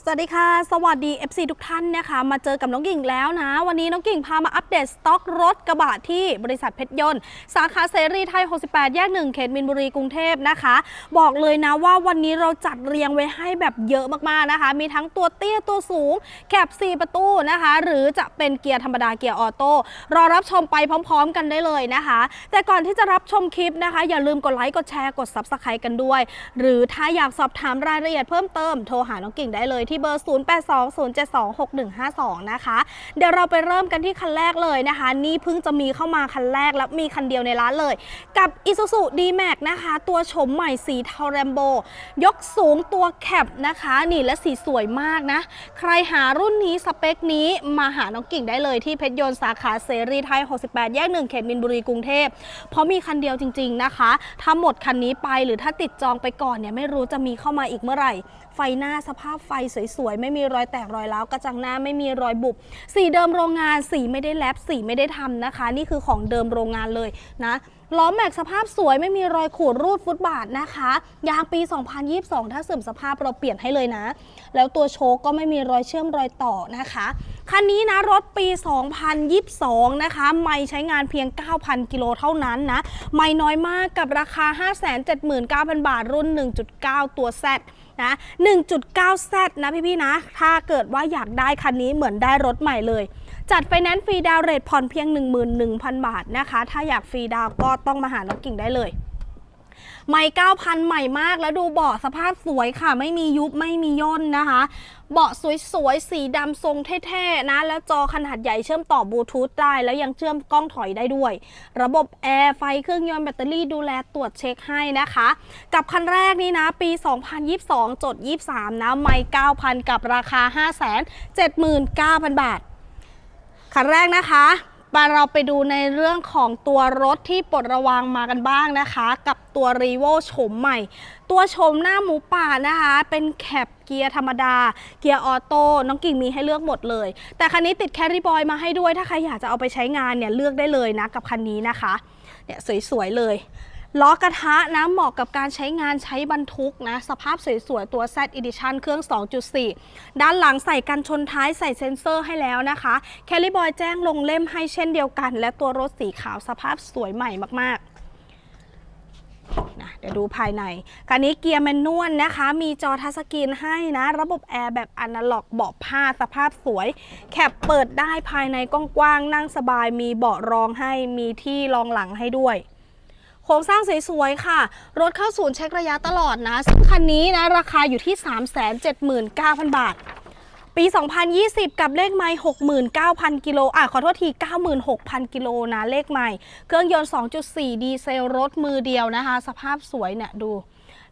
สวัสดีค่ะ สวัสดี FC ทุกท่านนะคะ มาเจอกับน้องกิ่งแล้วนะ วันนี้น้องกิ่งพามาอัปเดตสต็อกรถกระบะที่บริษัทเพชรยนต์ สาขาเสรีไทย 68 แยก 1 เขตมินบุรีกรุงเทพนะคะ บอกเลยนะว่าวันนี้เราจัดเรียงไว้ให้แบบเยอะมากๆนะคะ มีทั้งตัวเตี้ยตัวสูง แคบ4 ประตูนะคะ หรือจะเป็นเกียร์ธรรมดาเกียร์ออโต้รอรับชมไปพร้อม ๆ กันได้เลยนะคะ แต่ก่อนที่จะรับชมคลิปนะคะ อย่าลืมกดไลค์กดแชร์กด Subscribe กันด้วย หรือถ้าอยากสอบถามรายละเอียดเพิ่มเติมโทรหาน้องกิ่งได้เลยที่เบอร์ 0820726152 นะคะ เดี๋ยวเราไปเริ่มกันที่คันแรกเลยนะคะ นี่เพิ่งจะมีเข้ามาคันแรกและมีคันเดียวในร้านเลย กับ Isuzu D-Max นะคะ ตัวโฉมใหม่สีเทาแรมโบ ยกสูงตัวแคปนะคะ นี่และสีสวยมากนะ ใครหารุ่นนี้สเปคนี้มาหาน้องกิ่งได้เลยที่เพชรยนต์สาขาเสรีไทย 68 แยก 1 เขตมินบุรีกรุงเทพ เพราะมีคันเดียวจริง ๆนะคะ ถ้าหมดคันนี้ไปหรือถ้าติดจองไปก่อนเนี่ยไม่รู้จะมีเข้ามาอีกเมื่อไหร่ ไฟหน้าสภาพไฟสวยๆ ไม่มีรอยแตกรอยร้าวกระจังหน้าไม่มีรอยบุบสีเดิมโรงงานสีไม่ได้แลบสีไม่ได้ทำนะคะ นี่คือของเดิมโรงงานเลยนะล้อแม็กสภาพสวยไม่มีรอยขูดรูดฟุตบาทนะคะ ยางปี 2022 ถ้าเสื่อมสภาพเราเปลี่ยนให้เลยนะ แล้วตัวโชคก็ไม่มีรอยเชื่อมรอยต่อนะคะ คันนี้นะรถปี 2022 นะคะ ไม่ใช้งานเพียง 9,000 กิโลเท่านั้นนะ ไม่น้อยมากกับราคา 579,000 บาทรุ่น 1.9 ตัว Z นะ 1.9 Z นะพี่ๆนะ ถ้าเกิดว่าอยากได้คันนี้เหมือนได้รถใหม่เลย จัดไฟแนนซ์ฟรีดาวเรทผ่อนเพียง 11,000 บาทนะคะ ถ้าอยากฟรีดาวก็ต้องมาหาน้องกิ่งได้เลยไม่9,000 ใหม่มากแล้วดูเบาะสภาพสวยค่ะ ไม่มียุบไม่มีย่นนะคะ เบาะสวยๆ สีดำทรงเท่ๆ นะ แล้วจอขนาดใหญ่เชื่อมต่อบลูทูธได้ แล้วยังเชื่อมกล้องถอยได้ด้วย ระบบแอร์ไฟเครื่องยนต์แบตเตอรี่ดูแลตรวจเช็คให้นะคะ กับคันแรกนี่นะ ปี 2022 จด 23 นะ ไม่9,000 กับราคา 579,000 บาท คันแรกนะคะมาเราไปดูในเรื่องของตัวรถที่ปลดระวังมากันบ้างนะคะ กับตัวรีโวโฉมใหม่ ตัวโฉมหน้าหมูป่านะคะ เป็นแคปเกียร์ธรรมดา เกียร์ออโต้น้องกิ่งมีให้เลือกหมดเลย แต่คันนี้ติดแคริบอยมาให้ด้วยถ้าใครอยากจะเอาไปใช้งานเนี่ยเลือกได้เลยนะกับคันนี้นะคะเนี่ยสวยๆเลย ล้อกระทะนะเหมาะกับการใช้งานใช้บรรทุกนะ สภาพสวยๆ ตัว Z Edition เครื่อง 2.4 ด้านหลังใส่กันชนท้ายใส่เซ็นเซอร์ให้แล้วนะคะแคลิบอยแจ้งลงเล่มให้เช่นเดียวกัน และตัวรถสีขาวสภาพสวยใหม่มากๆนะเดี๋ยวดูภายในคันนี้เกียร์แมนนวลนะคะ มีจอทัชสกรีนให้นะ ระบบแอร์แบบอนาล็อกเบาะผ้าสภาพสวย แคปเปิดได้ภายในกว้างๆนั่งสบาย มีเบาะรองให้ มีที่รองหลังให้ด้วย โครงสร้างสวยๆค่ะ รถเข้าศูนย์เช็คระยะตลอดนะ ซึ่งคันนี้นะ ราคาอยู่ที่ 379,000 บาท ปี 2020 กับเลขไม่69,000 กิโลอะขอโทษที 96,000 กิโลนะ เลขใหม่ เครื่องยนต์ 2.4 ดีเซลรถมือเดียวนะคะ สภาพสวยเนี่ยดู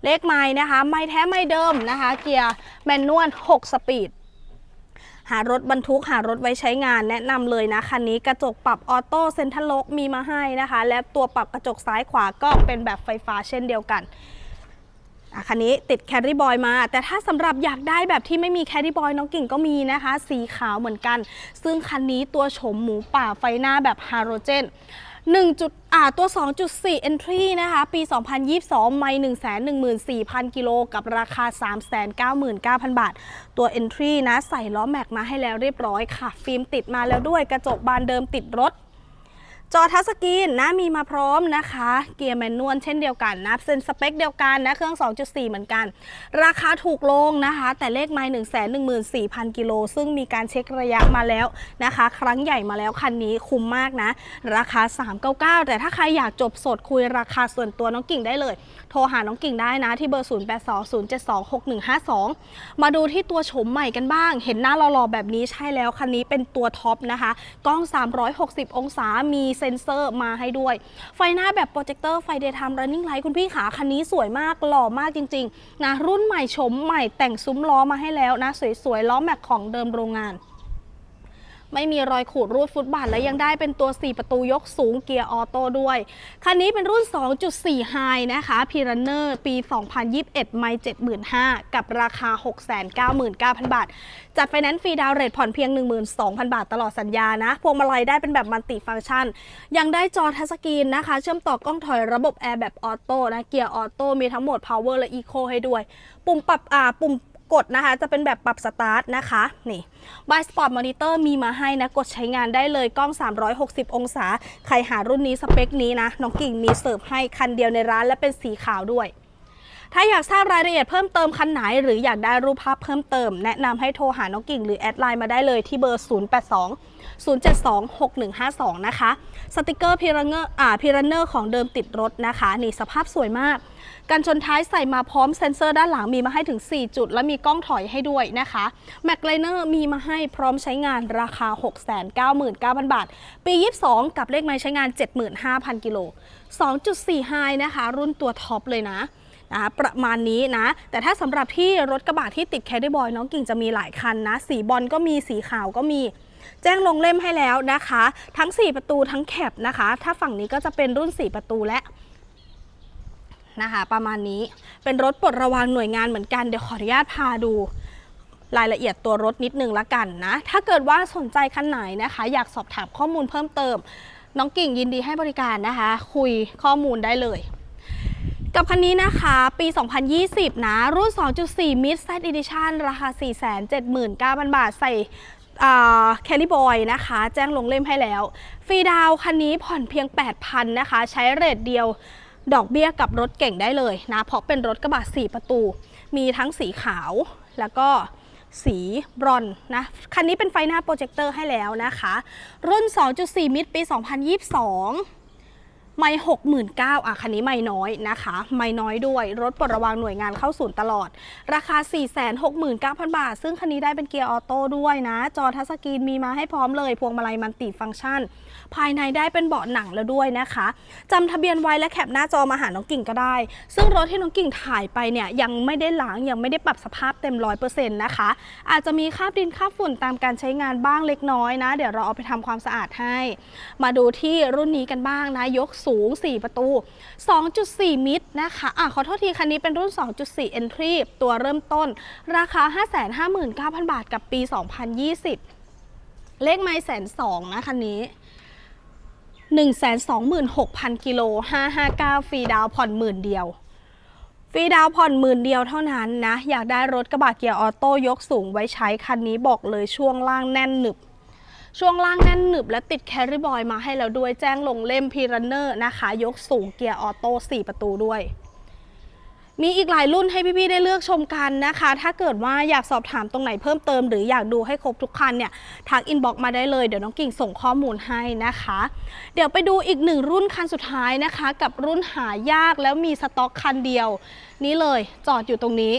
เลขไม่นะคะ ไม่แท้ไม่เดิมนะคะ เกียร์แมนนวล 6 สปีด หารถบรรทุกหารถไว้ใช้งานแนะนำเลยนะคันนี้กระจกปรับออโต้เซ็นทรัลล็อกมีมาให้นะคะ และตัวปรับกระจกซ้ายขวาก็เป็นแบบไฟฟ้าเช่นเดียวกันคันนี้ติดแคริบอยมา แต่ถ้าสำหรับอยากได้แบบที่ไม่มีแคริบอยน้องกิ่งก็มีนะคะ สีขาวเหมือนกัน ซึ่งคันนี้ตัวโฉมหมูป่าไฟหน้าแบบฮาโรเจน 1จุดอ่าตัว 2.4 entry นะคะ ปี 2022 ไม่ 114,000 กิโลกับราคา 399,000 บาท ตัว entry นะ ใส่ล้อแม็กมาให้แล้วเรียบร้อยค่ะ ฟิล์มติดมาแล้วด้วยกระจกบานเดิมติดรถ จอทัชสกรีนนะมีมาพร้อมนะคะ เกียร์แมนนวลเช่นเดียวกันนะเซนสเปคเดียวกันนะเครื่อง 2.4 เหมือนกัน ราคาถูกลงนะคะ แต่เลขไม่1 1 4 0 0 0 กิโล ซึ่งมีการเช็คระยะมาแล้วนะคะ ครั้งใหญ่มาแล้วคันนี้คุ้มมากนะ ราคา 399 แต่ถ้าใครอยากจบสดคุยราคาส่วนตัวน้องกิ่งได้เลย โทรหาน้องกิ่งได้นะที่เบอร์ 0820726152 มาดูที่ตัวโฉมใหม่กันบ้าง เห็นหน้าหล่อๆแบบนี้ใช่แล้วคันนี้เป็นตัวท็อปนะคะกล้อง 360 องศามีเซ็นเซอร์มาให้ด้วย ไฟหน้าแบบโปรเจคเตอร์ไฟเดย์ไทม์รันนิ่งไลท์คุณพี่ขาคันนี้สวยมากหล่อมากจริงๆนะรุ่นใหม่ชมใหม่แต่งซุ้มล้อมาให้แล้วนะสวยๆล้อแม็กของเดิมโรงงาน ไม่มีรอยขูดรูดฟุตบาทและยังได้เป็นตัว 4 ประตูยกสูงเกียร์ออโต้ด้วย คันนี้เป็นรุ่น 2.4 High นะคะพีรันเนอร์ปี 2021 ไม่ 75,000 กับราคา 699,000 บาท จัดไฟแนนซ์ฟรีดาวเรทผ่อนเพียง 12,000 บาทตลอดสัญญานะ พวงมาลัยได้เป็นแบบมัลติฟังก์ชัน ยังได้จอทัชสกรีนนะคะ เชื่อมต่อกล้องถอยระบบแอร์แบบออโต้นะเกียร์ออโต้มีทั้งโหมด power และ eco ให้ด้วย ปุ่มปรับอ่าปุ่ม กดนะคะ จะเป็นแบบปรับสตาร์ทนะคะ นี่บายสปอร์ตมอนิเตอร์มีมาให้นะ กดใช้งานได้เลยกล้อง 360 องศา ใครหารุ่นนี้สเปคนี้นะ น้องกิ่งมีเสิร์ฟให้คันเดียวในร้านและเป็นสีขาวด้วย ถ้าอยากทราบรายละเอียดเพิ่มเติมคันไหน หรืออยากได้รูปภาพเพิ่มเติม แนะนำให้โทรหาน้องกิ่งหรือแอดไลน์มาได้เลยที่เบอร์ 082 072 6152 นะคะ สติกเกอร์พีรันเนอร์อ่าพีรันเนอร์ของเดิมติดรถนะคะ นี่สภาพสวยมาก กันชนท้ายใส่มาพร้อมเซ็นเซอร์ด้านหลังมีมาให้ถึง 4 จุด และมีกล้องถอยให้ด้วยนะคะแม็กไลเนอร์มีมาให้พร้อมใช้งานราคา 699,000 บาท ปี 22 กับเลขไม้ใช้งาน 75,000 กิโล2.4ไฮนะคะ รุ่นตัวท็อปเลยนะ นะคะประมาณนี้นะ แต่ถ้าสำหรับที่รถกระบะที่ติดแคดดี้บอยน้องกิ่งจะมีหลายคันนะ สีบอลก็มีสีขาวก็มีแจ้งลงเล่มให้แล้วนะคะ ทั้ง 4 ประตูทั้งแคปนะคะ ถ้าฝั่งนี้ก็จะเป็นรุ่น 4 ประตูและนะคะ ประมาณนี้เป็นรถปลดระวางหน่วยงานเหมือนกันเดี๋ยวขออนุญาตพาดูรายละเอียดตัวรถนิดนึงละกันนะ ถ้าเกิดว่าสนใจคันไหนนะคะ อยากสอบถามข้อมูลเพิ่มเติม น้องกิ่งยินดีให้บริการนะคะ คุยข้อมูลได้เลย กับคันนี้นะคะปี 2020 นะ รุ่น 2.4 Mid Set Edition ราคา 479,000 บาท ใส่แคลิบอยนะคะ แจ้งลงเล่มให้แล้ว ฟรีดาวคันนี้ผ่อนเพียง 8,000 นะคะ ใช้เรทเดียวดอกเบี้ยกับรถเก่งได้เลยนะ เพราะเป็นรถกระบะ4 ประตู มีทั้งสีขาวแล้วก็สีบรอนนะ คันนี้เป็นไฟหน้าโปรเจคเตอร์ให้แล้วนะคะ รุ่น 2.4 มิดปี 2022 ไม่หกหมื่นเก้าอะคันนี้ไม่น้อยนะคะ ไม่น้อยด้วย รถปลดระวางหน่วยงานเข้าศูนย์ตลอด ราคา 4 6 9 0 0 0 บาท ซึ่งคันนี้ได้เป็นเกียร์ออโต้ด้วยนะ จอทัชสกรีนมีมาให้พร้อมเลย พวงมาลัยมันติฟังก์ชัน ภายในได้เป็นเบาะหนังแล้วด้วยนะคะจำทะเบียนไว้และแคปหน้าจอมาหาน้องกิ่งก็ได้ ซึ่งรถที่น้องกิ่งถ่ายไปเนี่ยยังไม่ได้ล้างยังไม่ได้ปรับสภาพเต็มร้อยเปอร์เซ็นต์นะคะ อาจจะมีคราบดินคราบฝุ่นตามการใช้งานบ้างเล็กน้อยนะ เดี๋ยวเราเอาไปทำความสะอาดให้ มาดูที่รุ่นนี้กันบ้างนะยกสูง 4 ประตู 2.4 มิตรนะคะอะขอโทษทีคันนี้เป็นรุ่น 2.4 Entry ตัวเริ่มต้น ราคา 559,000 บาทกับปี 2020 เลขไมล์แสนสองนะคันนี้126,000 กิโล 559 ฟรีดาวผ่อนหมื่นเดียว ฟรีดาวผ่อนหมื่นเดียวเท่านั้นนะ อยากได้รถกระบะเกียร์ออโต้ยกสูงไว้ใช้คันนี้บอกเลยช่วงล่างแน่นหนึบ ช่วงล่างแน่นหนึบและติดแคริบอยมาให้แล้วด้วยแจ้งลงเล่มพีรันเนอร์นะคะ ยกสูงเกียร์ออโต้4ประตูด้วยมีอีกหลายรุ่นให้พี่ๆได้เลือกชมกันนะคะ ถ้าเกิดว่าอยากสอบถามตรงไหนเพิ่มเติม หรืออยากดูให้ครบทุกคันเนี่ยทักอินบ็อกมาได้เลย เดี๋ยวน้องกิ่งส่งข้อมูลให้นะคะ เดี๋ยวไปดูอีกหนึ่งรุ่นคันสุดท้ายนะคะ กับรุ่นหายากแล้วมีสต็อกคันเดียว นี่เลยจอดอยู่ตรงนี้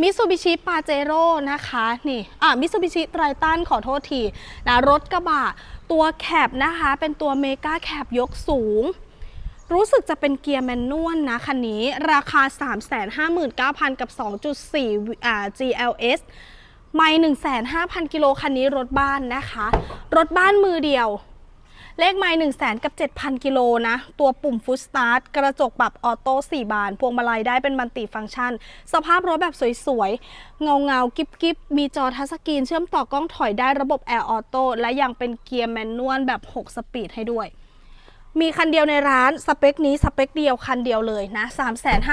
มิ t ูบิชิปาเจโร่นะคะนี่อะมิ t ูบิชิไตรตันขอโทษทีนะรถกระบะตัวแคบนะคะ เป็นตัวเมกาแคบยกสูง รู้สึกจะเป็นเกียร์แมนนวลนะคันนี้ ราคา 359,000 กับ 2.4อ่า GLS ไม่1,500กิโลคันนี้รถบ้านนะคะ รถบ้านมือเดียว เลขไมล์1 0 0 0 0กับ 7,000 กิโลนะ ตัวปุ่มฟุตสตาร์ทกระจกปรับออโต้4บาน พวงมาลัยได้เป็นมัลติฟังก์ชัน สภาพรถแบบสวยๆ เงาเงาๆกิบกิบมีจอทัชสกรีน เชื่อมต่อกล้องถอยได้ระบบแอร์ออโต้และยังเป็นเกียร์แมนนวลแบบ 6 สปีดให้ด้วยมีคันเดียวในร้าน สเปคนี้สเปคเดียวคันเดียวเลยนะ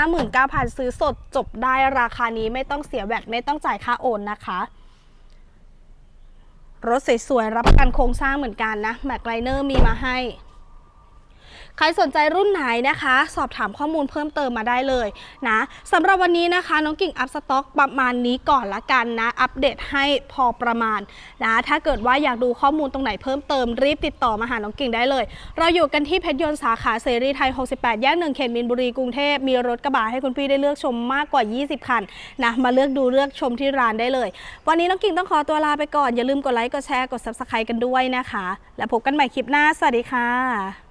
359,000 ซื้อสดจบได้ราคานี้ไม่ต้องเสียแวตไม่ต้องจ่ายค่าโอนนะคะ รถสวยๆรับประกันโครงสร้างเหมือนกันนะแม็กไลเนอร์มีมาให้ ใครสนใจรุ่นไหนนะคะ สอบถามข้อมูลเพิ่มเติมมาได้เลยนะสำหรับวันนี้นะคะ น้องกิ่งอัพสต็อกประมาณนี้ก่อนละกันนะ อัปเดตให้พอประมาณนะถ้าเกิดว่าอยากดูข้อมูลตรงไหนเพิ่มเติมรีบติดต่อมาหาน้องกิ่งได้เลย เราอยู่กันที่เพชรยนต์สาขาเสรีไทย 68 แยกหนึ่งเขตมินบุรีกรุงเทพมีรถกระบะให้คุณพี่ได้เลือกชมมากกว่า 20 คันนะมาเลือกดูเลือกชมที่ร้านได้เลย วันนี้น้องกิ่งต้องขอตัวลาไปก่อนอย่าลืมกดไลค์กดแชร์กด subscribe กันด้วยนะคะ แล้วพบกันใหม่คลิปหน้า สวัสดีค่ะ